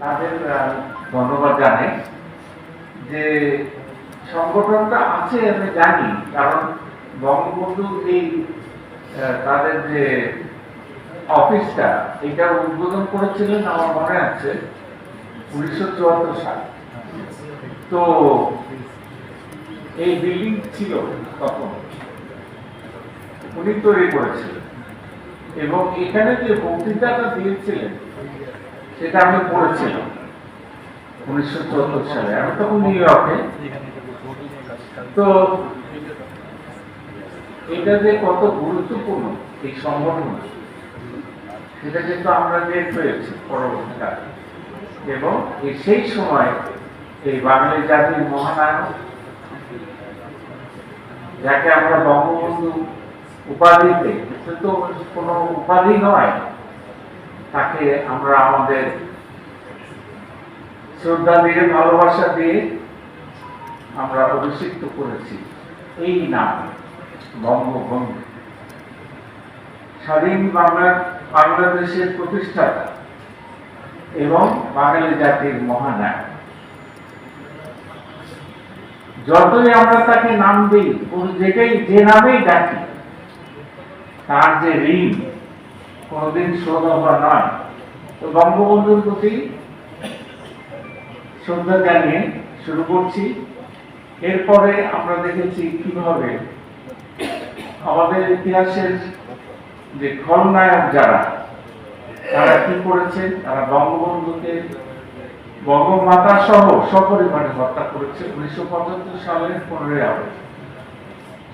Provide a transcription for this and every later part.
তাদের ধন্যবাদ জানাই যে সংগঠনটা আছে আমি জানি, কারণ বঙ্গবন্ধু এই তাদের যে অফিসটা, এটা উদ্বোধন করেছিলেন আমার মনে আছে উনিশশো চুয়াত্তর সাল। তো এই বিল্ডিং ছিল তখন, উনি তৈরি করেছিলেন। এবং এখানে যে বক্তৃতাটা দিয়েছিলেন সেটা আমি পড়েছিলাম, উনিশশো চুয়াত্তর সালে। আমি তখন নিউ ইয়র্কে তো এটা যে কত গুরুত্বপূর্ণ, এই সংগঠন সেটা কিন্তু আমরা টের পেয়েছি পরবর্তীকালে। এবং সেই সময় এই বাঙালি জাতির মহানায়ক, যাকে আমরা বঙ্গবন্ধু উপাধিতে সে তো কোনো উপাধি নয় তাকে আমরা আমাদের শ্রদ্ধা দিয়ে ভালোবাসা দিয়ে আমরা অভিষিক্ত করেছি। এই নাম বঙ্গবন্ধু। স্বাধীন বাংলার বাংলাদেশের প্রতিষ্ঠাতা এবং বাঙালি জাতির মহানায়ক। যতই আমরা তাকে নাম দিই যে নামেই ডাকি, তার যে ঋণ কোনোদিন শ্রদ্ধা হওয়া নয়। তো বঙ্গবন্ধুর প্রতি শ্রদ্ধা জানিয়ে শুরু করছি। এরপরে আমরা দেখেছি কীভাবে আমাদের ইতিহাসের যে খলনায়ক যারা, তারা কি করেছে? তারা বঙ্গবন্ধুকে বঙ্গমাতা সহ সপরিবারে হত্যা করেছে উনিশশো পঁচাত্তর পনেরোই আগস্ট।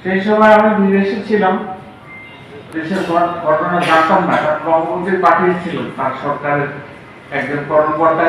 সেই সময় আমি বিদেশে ছিলাম। ঘট- ঘটনা জানতাম না কারণ বঙ্গবন্ধু পাঠিয়েছিল তার সরকারের একজন কর্মকর্তা